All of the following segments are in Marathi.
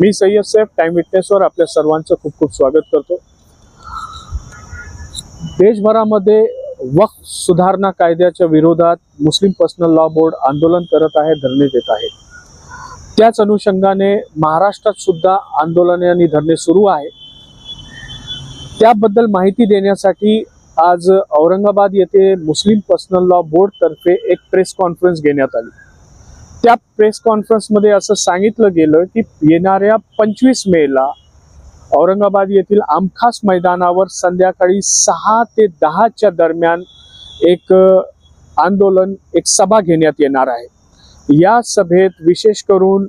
मी सय्यद साहेब टाइम विटनेसवर आपल्या सर्वांचं खूप खूप स्वागत करतो. देशभरामध्ये वक्फ सुधारणा कायद्याच्या विरोधात मुस्लिम पर्सनल लॉ बोर्ड आंदोलन करत आहे धरणे देत आहे. त्याच अनुषंगाने महाराष्ट्रात सुद्धा आंदोलने आणि धरणे सुरू आहे. त्याबद्दल माहिती देण्यासाठी आज औरंगाबाद येथे मुस्लिम पर्सनल लॉ बोर्ड तर्फे एक प्रेस कॉन्फरन्स घेण्यात आली. त्या प्रेस कॉन्फरन्समध्ये असं सांगितलं गेलं की येणाऱ्या पंचवीस मेला औरंगाबाद येथील आमखास मैदानावर संध्याकाळी सहा ते दहाच्या दरम्यान एक आंदोलन एक सभा घेण्यात येणार आहे. या सभेत विशेष करून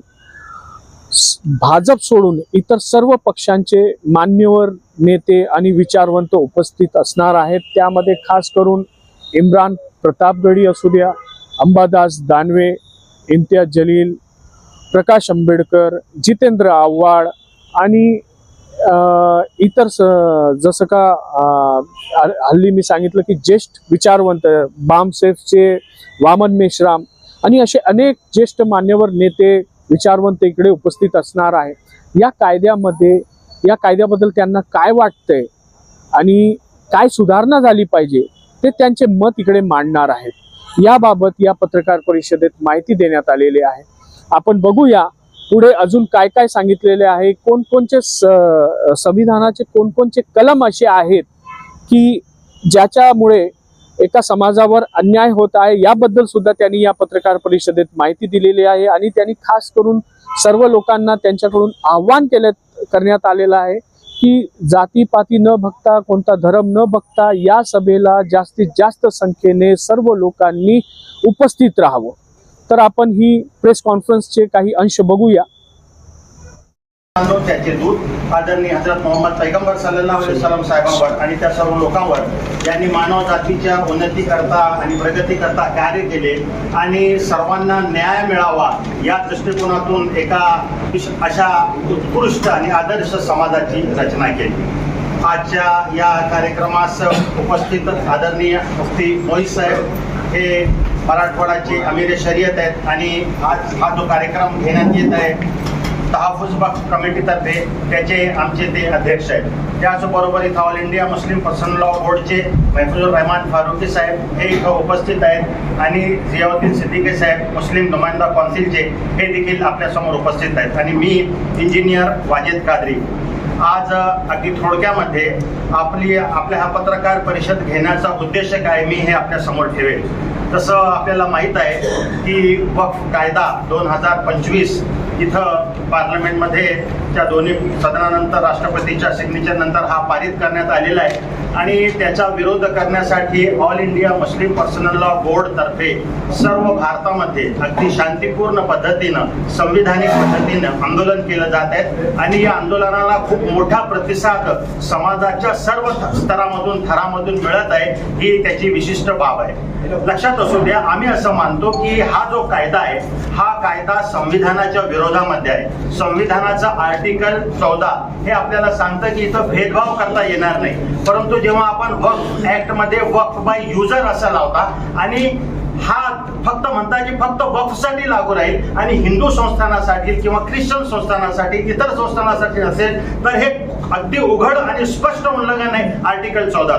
भाजप सोडून इतर सर्व पक्षांचे मान्यवर नेते आणि विचारवंत उपस्थित असणार आहेत. त्यामध्ये खास करून इम्रान प्रतापगडी असू द्या अंबादास दानवे इम्तियाज जलील प्रकाश आंबेडकर जितेंद्र आव्हाड आणि इतर स- जसं का हल्ली मी सांगितलं की ज्येष्ठ विचारवंत बामसेफचे वामन मेश्राम आणि असे अनेक ज्येष्ठ मान्यवर नेते विचारवंत इकडे उपस्थित असणार आहे. या कायद्यामध्ये या कायद्याबद्दल त्यांना काय वाटतंय आणि काय सुधारणा झाली पाहिजे ते त्यांचे मत इकडे मांडणार आहेत. याबाबत या पत्रकार परिषदेत माहिती देण्यात आलेली आहे. आपण बघूया पुढे अजून काय काय सांगितलेले आहे कोणकोणचे स- संविधानाचे कोणकोणचे कलम असे आहेत की ज्याच्यामुळे एका समाजावर अन्याय होत आहे याबद्दल सुद्धा त्यांनी या पत्रकार परिषदेत माहिती दिलेली आहे आणि त्यांनी खास करून सर्व लोकांना त्यांच्याकडून आव्हान केले करण्यात आलेलं आहे. की जातीपाती न बघता कोणता धर्म न बघता या सभेला जास्तीत जास्त संख्येने सर्व लोकांनी उपस्थित राहावं. तर आपण ही प्रेस कॉन्फरन्सचे काही अंश बघूया. त्याचे दूत आदरणीय हजरत मोहम्मद पैगंबर सल्लल्लाहु अलैहि साहेबांवर आणि त्या सर्व लोकांवर यांनी मानव जातीच्या उन्नतीकरता आणि प्रगतीकरता कार्य केले आणि सर्वांना न्याय मिळावा या दृष्टिकोनातून एका अशा उत्कृष्ट आणि आदर्श समाजाची रचना केली. आजच्या या कार्यक्रमास उपस्थित आदरणीय मुफ्ती मोहित साहेब हे मराठवाड्याचे अमीर शर्यत आहेत आणि आज हा जो कार्यक्रम घेण्यात येत आहे तहाफुज बख्श कमिटीतर्फे त्याचे आमचे ते अध्यक्ष आहेत. त्याचबरोबर इथं All India Muslim personal law बोर्डचे महफुजुर रहमान फारुकी साहेब हे इथं उपस्थित आहेत. आणि जियाउद्दीन सिद्दीकी साहेब मुस्लिम नुमाइंदा कौन्सिलचे हे देखील आपल्यासमोर उपस्थित आहेत. आणि मी इंजिनियर वाजिद कादरी. आज अगदी थोडक्यामध्ये आपली आपल्या हा पत्रकार परिषद घेण्याचा उद्देश काय मी हे आपल्यासमोर ठेवेल. तसं आपल्याला माहीत आहे की वक्फ कायदा दोन हजार पंचवीस इथं पार्लमेंटमध्ये त्या दोन्ही सदनानंतर राष्ट्रपतीच्या सिग्नेचरनंतर हा पारित करण्यात आलेला आहे. आणि त्याचा विरोध करण्यासाठी All India Muslim personal law board तर्फे सर्व भारतामध्ये अगदी शांतीपूर्ण पद्धतीनं संविधानिक पद्धतीनं आंदोलन केलं जात आहे. आणि या आंदोलनाला खूप मोठा प्रतिसाद समाजाच्या सर्व स्तरामधून थरामधून मिळत आहे ही त्याची विशिष्ट बाब आहे. लक्षात असू द्या आम्ही असं मानतो की हा जो कायदा आहे हा कायदा संविधानाच्या विरोधामध्ये आहे. संविधानाचं आर्टिकल चौदा हे आपल्याला सांगतं की इथं भेदभाव करता येणार नाही. परंतु जेव्हा आपण वक्फ ऍक्टमध्ये वक्फ बाय युजर असा लावता आणि हा फक्त म्हणता की फक्त वक्फसाठी लागू राहील आणि हिंदू संस्थानासाठी किंवा ख्रिश्चन संस्थानासाठी इतर संस्थानासाठी असेल तर हे अगदी उघड आणि स्पष्ट उल्लंघन आहे आर्टिकल चौदा.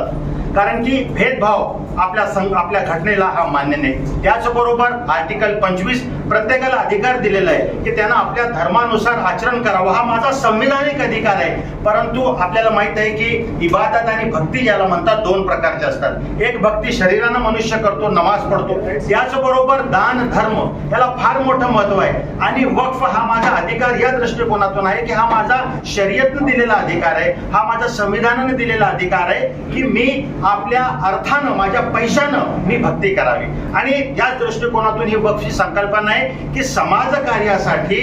कारण की भेदभाव आपल्या संघ आपल्या घटनेला हा मान्य नाही. त्याचबरोबर आर्टिकल पंचवीस प्रत्येकाला अधिकार दिलेला आहे की त्यांना आपल्या धर्मानुसार आचरण करावं. हा माझा संविधानिक अधिकार आहे. परंतु आपल्याला माहीत आहे की इबादत आणि भक्ती ज्याला म्हणतात दोन प्रकारचे असतात. एक भक्ती शरीरानं मनुष्य करतो नमाज पडतो त्याचबरोबर दान धर्म याला फार मोठं महत्त्व आहे. आणि वक्फ हा माझा अधिकार या दृष्टिकोनातून आहे की हा माझा शर्यतनं दिलेला अधिकार आहे. हा माझा संविधानाने दिलेला अधिकार आहे की मी आपल्या अर्थानं माझ्या पैशानं मी भक्ती करावी. आणि याच दृष्टिकोनातून ही वक्फची संकल्पना आहे की समाज कार्यासाठी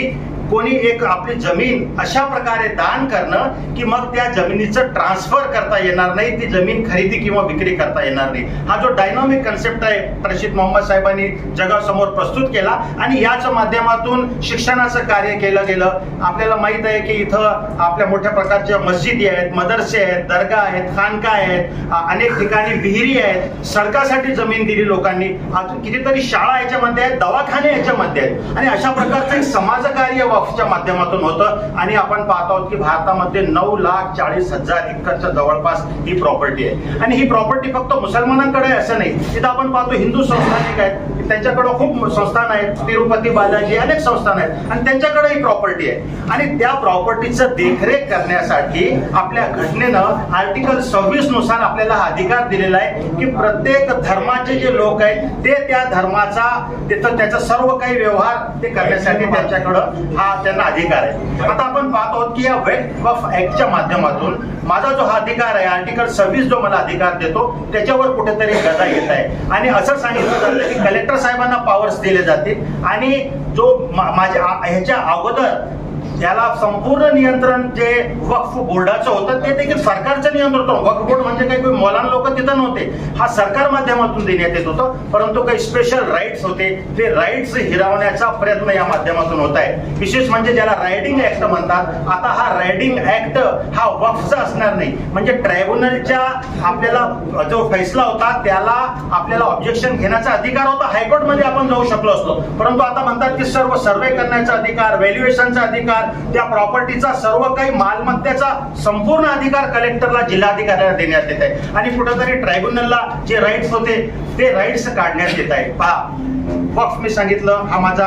कोणी एक आपली जमीन अशा प्रकारे दान करणं की मग त्या जमिनीचं ट्रान्सफर करता येणार नाही ती जमीन खरेदी किंवा विक्री करता येणार नाही. हा जो डायनॉमिक कन्सेप्ट आहे प्रशिद मोहम्मद साहेबांनी जगासमोर प्रस्तुत केला आणि याच माध्यमातून शिक्षणाचं कार्य केलं गेलं. आपल्याला माहीत आहे की इथं आपल्या मोठ्या प्रकारच्या मस्जिदी आहेत मदरसे आहेत दर्गा आहेत खानका आहेत अनेक ठिकाणी विहिरी आहेत. सडकासाठी जमीन दिली लोकांनी. अजून कितीतरी शाळा याच्यामध्ये आहेत दवाखाने याच्यामध्ये आहेत. आणि अशा प्रकारचं एक समाजकार्य वक्फ माध्यमातून होतं. आणि आपण पाहत आहोत की भारतामध्ये नऊ लाख चाळीस हजार एकरच्या जवळपास ही प्रॉपर्टी आहे. आणि ही प्रॉपर्टी फक्त मुसलमानांकडे आहे असं नाही. तिथं आपण पाहतो हिंदू संस्थान एक आहेत. त्यांच्याकडे खूप संस्थान आहेत. तिरुपती बालाजी अनेक संस्थान आहेत. आणि त्यांच्याकडे ही प्रॉपर्टी आहे. आणि त्या प्रॉपर्टीचं देखरेख करण्यासाठी आपल्या घटनेनं आर्टिकल सव्वीसनुसार आपल्याला हा अधिकार दिलेला आहे की प्रत्येक धर्माचे जे लोक आहेत ते त्या धर्माचा तिथं त्याचा सर्व काही व्यवहार ते करण्यासाठी त्यांच्याकडं हा त्यांना अधिकार आहे. आता आपण पाहत आहोत की या वेट ऑफ ऍक्टच्या माध्यमातून माझा जो हा अधिकार आहे आर्टिकल सव्वीस जो मला अधिकार देतो त्याच्यावर कुठेतरी गदा येत आहे. आणि असं सांगितलं जातं की कलेक्टर साहेबांना पॉवर्स दिले जातील. आणि जो माझ्या ह्याच्या अगोदर त्याला संपूर्ण नियंत्रण जे वक्फ बोर्डाचं होतं ते देखील सरकारचं नियंत्रण होतं. वक्फ बोर्ड म्हणजे काही काही लोक तिथं नव्हते. हा सरकार माध्यमातून देण्यात येत होतं परंतु काही स्पेशल राईट्स होते. ते राईट्स हिरावण्याचा प्रयत्न या माध्यमातून होत आहे. विशेष म्हणजे ज्याला रायडिंग ऍक्ट म्हणतात आता हा रायडिंग ऍक्ट हा वक्फचा असणार नाही. म्हणजे ट्रायब्युनलच्या आपल्याला जो फैसला होता त्याला आपल्याला ऑब्जेक्शन घेण्याचा अधिकार होता. हायकोर्टमध्ये आपण जाऊ शकलो असतो. परंतु आता म्हणतात की सर्व सर्वे करण्याचा अधिकार व्हॅल्युएशनचा अधिकार त्या प्रॉपर्टीचा सर्व काही मालमत्तेचा संपूर्ण अधिकार कलेक्टरला जिल्हाधिकाऱ्याला देण्यात येत आहे. आणि कुठेतरी ट्रायब्युनलला जे राईट्स होते ते राईट्स काढण्यात येत आहे पहा. वक्फ मी सांगितलं हा माझा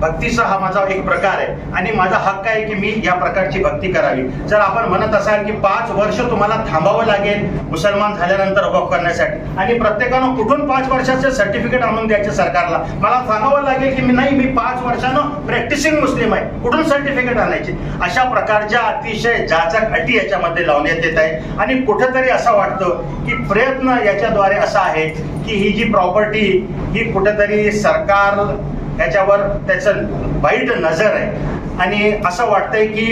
भक्तीचा हा माझा एक प्रकार आहे. आणि माझा हक्क आहे की मी या प्रकारची भक्ती करावी. जर आपण म्हणत असाल की पाच वर्ष तुम्हाला थांबावं लागेल मुसलमान झाल्यानंतर वक्फ करण्यासाठी आणि प्रत्येकानं कुठून पाच वर्षाचे सर्टिफिकेट आणून द्यायचे सरकारला? मला सांगावं लागेल की मी नाही मी पाच वर्षानं प्रॅक्टिसिंग मुस्लिम आहे. कुठून सर्टिफिकेट आणायचे? अशा प्रकारच्या अतिशय जाचक अटी याच्यामध्ये लावण्यात येत आहे. आणि कुठेतरी असं वाटतं की प्रयत्न याच्याद्वारे असा आहे की ही जी प्रॉपर्टी ही कुठेतरी सरकार याच्यावर त्याचं वाईट नजर आहे. आणि असं वाटतंय की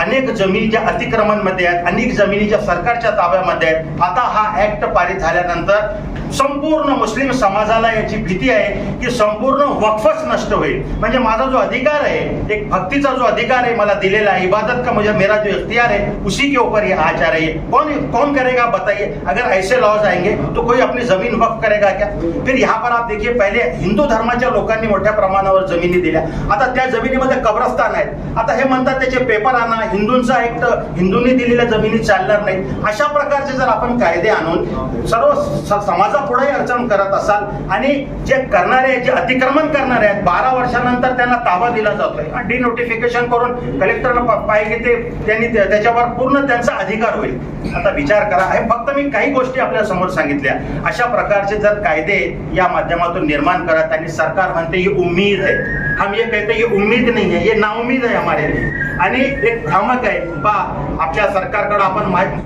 अनेक जमिनी ज्या अतिक्रमणमध्ये आहेत अनेक जमिनी ज्या सरकारच्या ताब्यामध्ये आहेत आता हा ऍक्ट पारित झाल्यानंतर संपूर्ण मुस्लिम समाजाला याची भीती आहे की संपूर्ण वक्फच नष्ट होईल. म्हणजे माझा जो अधिकार आहे एक भक्तीचा जो अधिकार आहे मला दिलेला है इबादत का मुझे मेरा जो इख्तियार है उसी के ऊपर ये आ है कौन कौन करेगा बताइए? अगर ऐसे लॉज आएंगे तो कोई अपनी जमीन वक्फ करेगा क्या? फिर यहाँ पर आप देखिए पहिले हिंदू धर्माच्या लोकांनी मोठ्या प्रमाणावर जमिनी दिल्या. आता त्या जमिनीमध्ये कब्रस्तान आहेत. आता हे म्हणतात त्याचे पेपर आणा. हिंदूंचा ऍक्ट हिंदूंनी दिलेल्या जमिनी चालणार नाही अशा प्रकारचे जर आपण कायदे आणून सर्व स- समाजापुढे अडचण करत असाल आणि जे करणारे जे अतिक्रमण करणारे आहेत बारा वर्षानंतर त्यांना ताबा दिला जातोय. डिनोटिफिकेशन करून कलेक्टरला पाहिजे ते त्यांनी त्याच्यावर पूर्ण त्यांचा अधिकार होईल. आता विचार करा. हे फक्त मी काही गोष्टी आपल्यासमोर सांगितल्या. अशा प्रकारचे जर कायदे या माध्यमातून निर्माण करत आणि सरकार म्हणते ही उम्मीद आहे. हम ये कहते हैं ये उम्मीद नाही आहे ये नाउमीद आहे हमारे लिए. एक भ्रामक है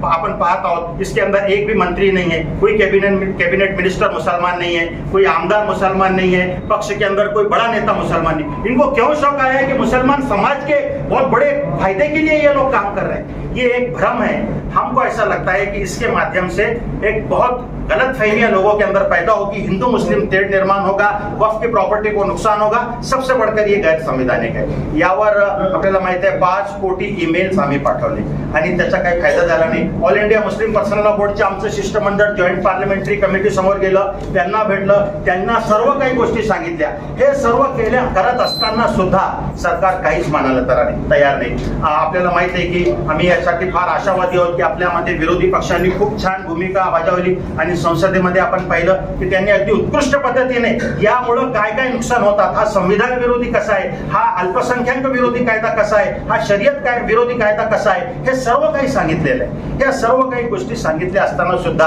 आपण पाहत आहोत. इसके अंदर एक भी मंत्री नहीं है. कोई कैबिनेट कैबिनेट मिनिस्टर मुसलमान नहीं है. कोई आमदार मुसलमान नहीं है. पक्ष के अंदर कोई बड़ा नेता मुसलमान नहीं. इनको क्यों शौक आया है कि मुसलमान समाज के बहुत बड़े फ़ायदे के लिए ये लोग काम कर रहे हैं? ये एक भ्रम है. हमको ऐसा लगता है कि इसके माध्यम से एक बहुत गलत फहमियाँ लोगों के अंदर पैदा होगी. हिंदू, मुस्लिम तेढ निर्माण होगा वक्फ की प्रॉपर्टी को नुकसान होगा. सबसे बढ़कर ये गैर संविधानिक आहे यावर आपल्याला माहिती आहे पाच कोटी ईमेल्स आम्ही पाठवले. आणि त्याचा काही फायदा झाला नाही. All India Muslim personal law बोर्डचे आमचं शिष्टमंडळ जॉईंट पार्लमेंटरी कमिटी समोर गेलं त्यांना भेटलं त्यांना सर्व काही गोष्टी सांगितल्या. हे सर्व केल्या करत असताना सुद्धा सरकार काहीच मानायला तर तयार नाही. आपल्याला माहीत आहे की आम्ही यासाठी फार आशावादी आहोत की आपल्यामध्ये विरोधी पक्षांनी खूप छान भूमिका बजावली आणि संसदेमध्ये आपण पाहिलं की त्यांनी अगदी उत्कृष्ट पद्धतीने यामुळं काय काय नुकसान होतात हा संविधान विरोधी कसा आहे हा अल्पसंख्याक विरोधी कायदा कसा आहे हा शर्यत काय विरोधी कायदा कसा आहे हे सर्व काही सांगितलेलं आहे. या सर्व काही गोष्टी सांगितल्या असताना सुद्धा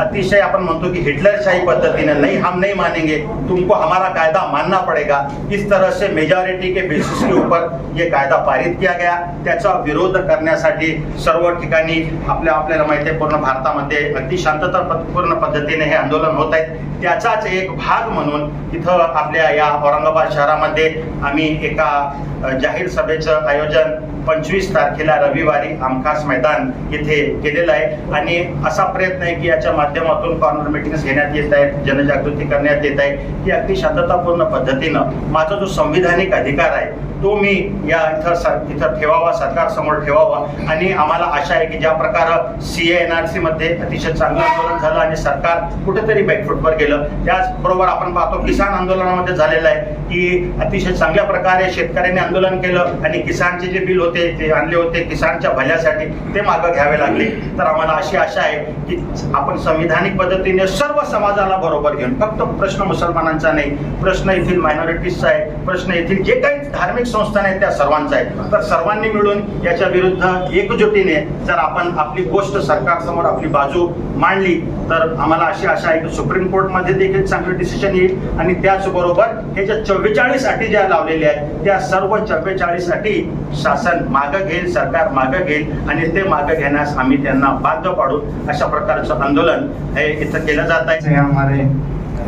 अतिशय आपण म्हणतो की हिटलरशाही पद्धतीने नाही हम नहीं मानेंगे. तुमको हमारा कायदा मानना पड़ेगा. इस तरह से मेजॉरिटी के बेसिस के ऊपर ये कायदा पारित किया गया. त्याचा विरोध करण्यासाठी सर्व ठिकाणी आपल्या आपल्याला माहिती आहे पूर्ण भारतामध्ये अगदी शांततापूर्ण पद्धतीने हे आंदोलन होत आहेत. त्याचाच एक भाग म्हणून इथं आपल्या या औरंगाबाद शहरामध्ये आम्ही एका जाहीर सभेचं आयोजन पंचवीस तारखेला रविवारी आमखास मैदान येथे केलेलं आहे. आणि असा प्रयत्न आहे की याच्या माध्यमातून कॉर्नर मिटिंग्स घेण्यात येत आहेत जनजागृती करण्यात येत आहे. की अगदी शांततापूर्ण पद्धतीनं माझा जो संविधानिक अधिकार आहे तो मी या इथं सर इथं ठेवावा सरकारसमोर ठेवावा. आणि आम्हाला आशा आहे की ज्या प्रकारे सी एन आर सी मध्ये अतिशय चांगलं आंदोलन झालं आणि सरकार कुठेतरी बॅकफुटवर गेलं. त्याचबरोबर आपण पाहतो किसान आंदोलनामध्ये झालेलं आहे की अतिशय चांगल्या प्रकारे शेतकऱ्यांनी आंदोलन केलं आणि किसानचे जे बिल होते ते आणले होते किसानच्या भल्यासाठी ते मागं घ्यावे लागले. तर आम्हाला अशी आशा आहे की आपण संविधानिक पद्धतीने सर्व समाजाला बरोबर घेऊन फक्त प्रश्न मुसलमानांचा नाही प्रश्न येथील मायनॉरिटीजचा आहे प्रश्न येथील जे काही धार्मिक संस्थान आहेत त्या सर्वांचा आहे तर सर्वांनी मिळून याच्या विरुद्ध एकजुटीने जर आपण आपली गोष्ट सरकारसमोर आपली बाजू मांडली तर आम्हाला अशी आशा आहे की सुप्रीम कोर्टमध्ये देखील चांगलं डिसिजन येईल. आणि त्याचबरोबर हे ज्या चव्वेचाळीस अटी ज्या लावलेल्या आहेत त्या सर्व चव्वेचाळीस अटी शासन मागं घेईल सरकार मागं घेईल आणि ते मागं घेण्यास आम्ही त्यांना बाध्य पाडू. अशा प्रकारचं आंदोलन हे इथं केलं जात आहे. हमारे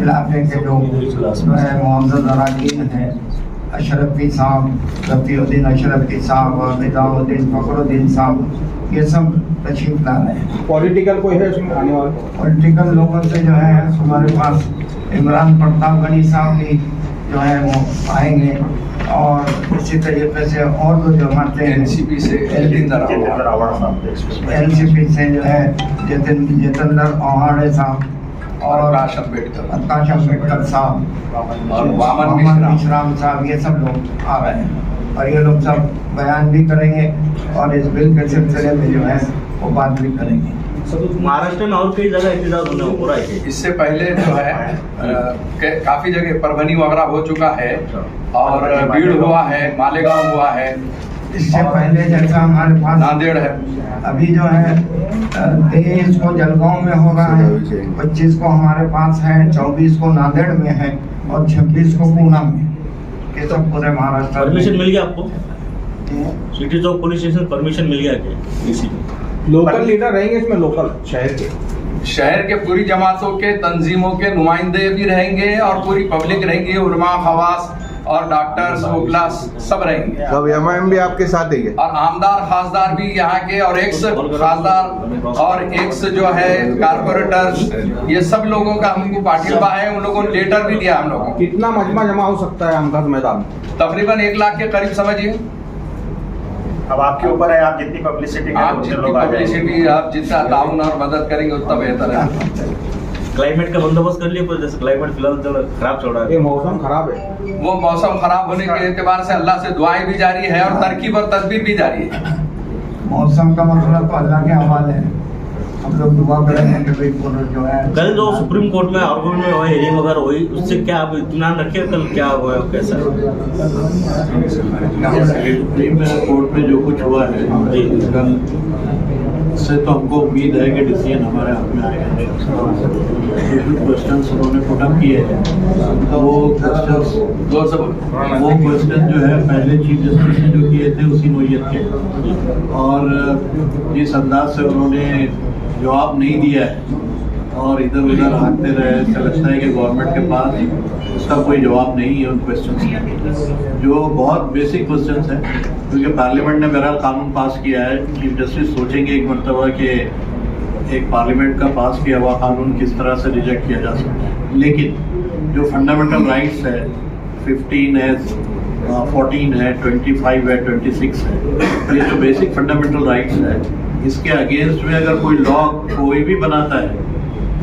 इलाके के लोग मोहम्मद है अशरफी साहब रफीउद्दीन अशरफी साहब और निजामुद्दीन फखरुद्दीन साहब ये सब तशरीफ़ ला रहे हैं। पॉलिटिकल कोई है इसमें आने वाला? पॉलिटिकल लोगों से जो है हमारे पास इमरान प्रतापगढ़ी साहब भी जो है वो आएँगे और इसी तरीके से और जो जमाते हैं। एनसीपी से जितेंद्र आव्हाड आव्हाड साहब एनसीपी से जो है जितेन जितेंद्र ओहाड़े साहब। और प्रकाश अंबेडकर प्रकाश अंबेडकर साहब। और वामन मोहम्मद मिश्राम साहब ये सब लोग आ रहे हैं। और ये लोग सब बयान भी करेंगे और इस बिल के सिलसिले में जो है वो बात भी करेंगे महाराष्ट्र में और कई जगह एहतजाज होने हो रहा है। इससे पहले जो है अ, काफ़ी जगह परभनी वगैरह हो चुका है और भीड़ हुआ है मालेगांव हुआ है। इससे पहले जैसा हमारे पास नांदेड़ है। अभी जो है तेईस को जलगांव में हो रहा है पच्चीस को हमारे पास है चौबीस को नांदेड़ में है और छब्बीस को पूना में। ये सब पूरे महाराष्ट्र परमिशन मिल गया आपको? City Chowk police station permission mill गया क्या? इसी लोकल लीडर रहेंगे इसमें लोकल शहर के। शहर के पूरी जमातों के तंजीमों के नुमाइंदे भी रहेंगे और पूरी पब्लिक रहेंगी उलमा खवास और डॉक्टर्स वकलास सब रहेंगे। सब एम भी आपके साथ ही है। और आमदार खासदार भी यहाँ के और एक्स खासदार और एक्स जो है कारपोरेटर ये सब लोगों का हमको पाटिलबा है। उन लोगों ने लेटर भी दिया हम लोगों कितना मजमा जमा हो सकता है अमगद मैदान में? तकरीबन एक लाख के करीब समझिए। अब आपके ऊपर है आप जितनी पब्लिसिटी आप जितनी लोग आ जाएँगे। पब्लिसिटी आप जितना ताउन और मदद करेंगे उतना बेहतर है। क्लाइमेट का बंदोबस्त कर लिया पर जैसे क्लाइमेट फ़िलहाल चल खराब चल रहा है। मौसम खराब है। वो मौसम खराब होने के एतबार से अल्लाह से दुआएँ भी जारी है और तरकीब और तदबीर भी जारी है। मौसम का मसला तो अल्लाह के हवाले है। हम लोग दुआ करेंगे कि भाई जो है। कल जो सुप्रीम कोर्ट में आर्गुमेंट में हुआ हेयरिंग वगैरह हुई उससे क्या आप इत्मीनान रखे कल क्या हुआ कैसा? सुप्रीम कोर्ट में जो कुछ हुआ है जी। कल उससे तो हमको उम्मीद है कि डिसीज़न हमारे हाथ में आएगा। जो क्वेश्चन उन्होंने पुटअप किए हैं। वो क्वेश्चन से वो क्वेश्चन जो है, पहले चीफ जस्टिस ने जो किए थे, उसी नोयत के। और, जिस अंदाज से उन्होंने जवाब नहीं दिया है और इधर उधर हाँकते रहे, ऐसा लगता है कि गवर्नमेंट के पास उसका कोई जवाब नहीं है उन क्वेश्चन जो बहुत बेसिक क्वेश्चन है, क्योंकि पार्लियामेंट ने बहरहाल कानून पास किया है चीफ जस्टिस सोचेंगे एक मरतबा कि एक पार्लियामेंट का पास किया हुआ कानून किस तरह से रिजेक्ट किया जा सकता है। लेकिन जो फंडामेंटल राइट्स है 15 है फोर्टीन है 25 है 26 है ये जो बेसिक फंडामेंटल राइट्स है, इसके अगेंस्ट में अगर कोई लॉ कोई भी बनाता है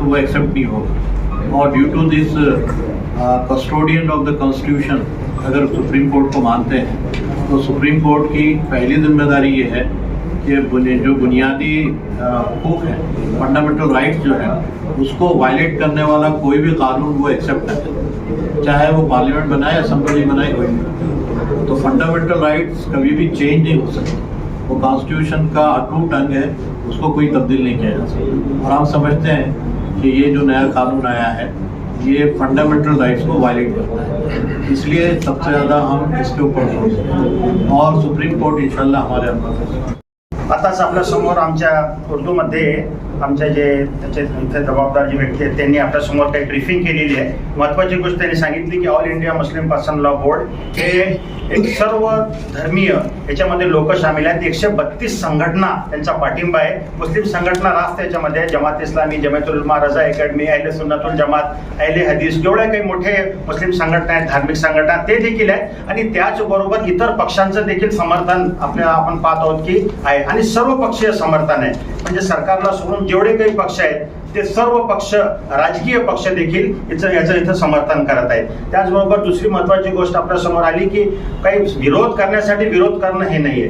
तो वो एक्सेप्ट नहीं होगा। और due to this custodian of the constitution अगर सुप्रीम कोर्ट को मानते हैं तो सुप्रीम कोर्ट की पहली ज़िम्मेदारी ये है कि जो बुनियादी हकूक है फंडामेंटल राइट्स जो है, उसको वायलेट करने वाला कोई भी कानून वो एक्सेप्ट करे। चाहे वो पार्लियामेंट बनाए असेंबली बनाए कोई भी तो फंडामेंटल राइट्स कभी भी चेंज नहीं हो सकते। वो कॉन्स्टिट्यूशन का अटूट अंग है, उसको कोई तब्दील नहीं किया जा सकता। और हम समझते हैं कि ये जो नया कानून आया है, ये फंडामेंटल राइट्स को वायलेट करता है। इसलिए सबसे ज़्यादा हम इसके ऊपर और सुप्रीम कोर्ट इंशाल्लाह, हमारे अंदर आताच आपल्यासमोर आमच्या उर्दूमध्ये आमच्या जे त्याचे इथे जबाबदार जे व्यक्ती आहेत त्यांनी आपल्यासमोर काही ब्रीफिंग केलेली आहे. महत्वाची गोष्ट त्यांनी सांगितली की All India Muslim person law board हे एक सर्व धर्मीय याच्यामध्ये लोक सामील आहेत. एकशे बत्तीस संघटना त्यांचा पाठिंबा आहे. मुस्लिम संघटना रास्त याच्यामध्ये जमात इस्लामी जमातुल उलमा रजा अकॅडमी अहले सुन्नतुल जमात अहले हदीस जेवढे काही मोठे मुस्लिम संघटना आहेत धार्मिक संघटना ते देखील आहेत. आणि त्याचबरोबर इतर पक्षांचं देखील समर्थन आपल्याला आपण पाहत आहोत की आहे. आणि सर्व पक्षीय समर्थन आहे म्हणजे सरकारला सोडून जेवढे काही पक्ष आहेत ते सर्व पक्ष राजकीय पक्ष देखील याचं याचं इथं समर्थन करत आहेत. त्याचबरोबर दुसरी महत्वाची गोष्ट आपल्यासमोर आली की काही विरोध करण्यासाठी विरोध करणं हे नाहीये.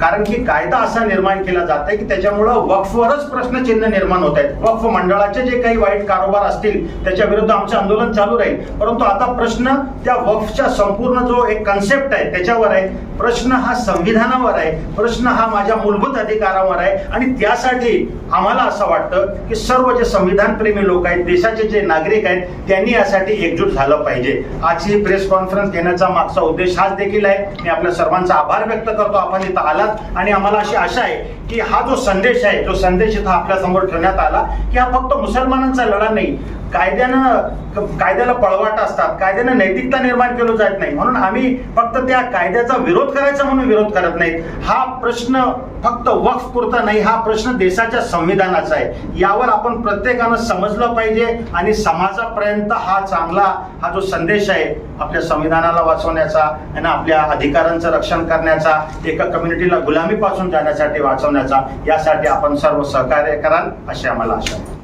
कारण की कायदा असा निर्माण केला जात आहे की त्याच्यामुळं वक्फवरच प्रश्नचिन्ह निर्माण होत आहेत. वक्फ मंडळाचे जे काही वाईट कारोबार असतील त्याच्या विरुद्ध आमचं आंदोलन चालू राहील. परंतु आता प्रश्न त्या वक्फच्या संपूर्ण जो एक कन्सेप्ट आहे त्याच्यावर आहे. प्रश्न हा संविधानावर आहे. प्रश्न हा माझ्या मूलभूत अधिकारावर आहे. आणि त्यासाठी आम्हाला असं वाटतं की सर्व जे संविधान प्रेमी लोक आहेत देशाचे जे नागरिक आहेत त्यांनी यासाठी एकजूट झालं पाहिजे. आजची प्रेस कॉन्फरन्स घेण्याचा मागचा उद्देश हाच देखील आहे. मी आपल्या सर्वांचा आभार व्यक्त करतो. आपण इथं आलात. आणि आम्हाला अशी आशा आहे की हा जो संदेश आहे जो संदेश इथं आपल्यासमोर ठेवण्यात आला की हा फक्त मुसलमानांचा लढा नाही कायद्यानं कायद्याला पळवाटा असतात कायद्यानं नैतिकता निर्माण केलं जात नाही. म्हणून आम्ही फक्त त्या कायद्याचा विरोध करायचा म्हणून विरोध करत नाही हा प्रश्न फक्त वक्फ पुरता नाही हा प्रश्न देशाच्या संविधानाचा आहे. यावर आपण प्रत्येकानं समजलं पाहिजे आणि समाजापर्यंत हा चांगला हा जो संदेश आहे आपल्या संविधानाला वाचवण्याचा आणि आपल्या अधिकारांचं रक्षण करण्याचा एका कम्युनिटीला गुलामीपासून जाण्यासाठी वाचवण्याचा यासाठी आपण सर्व सहकार्य कराल अशी आम्हाला आशा आहे.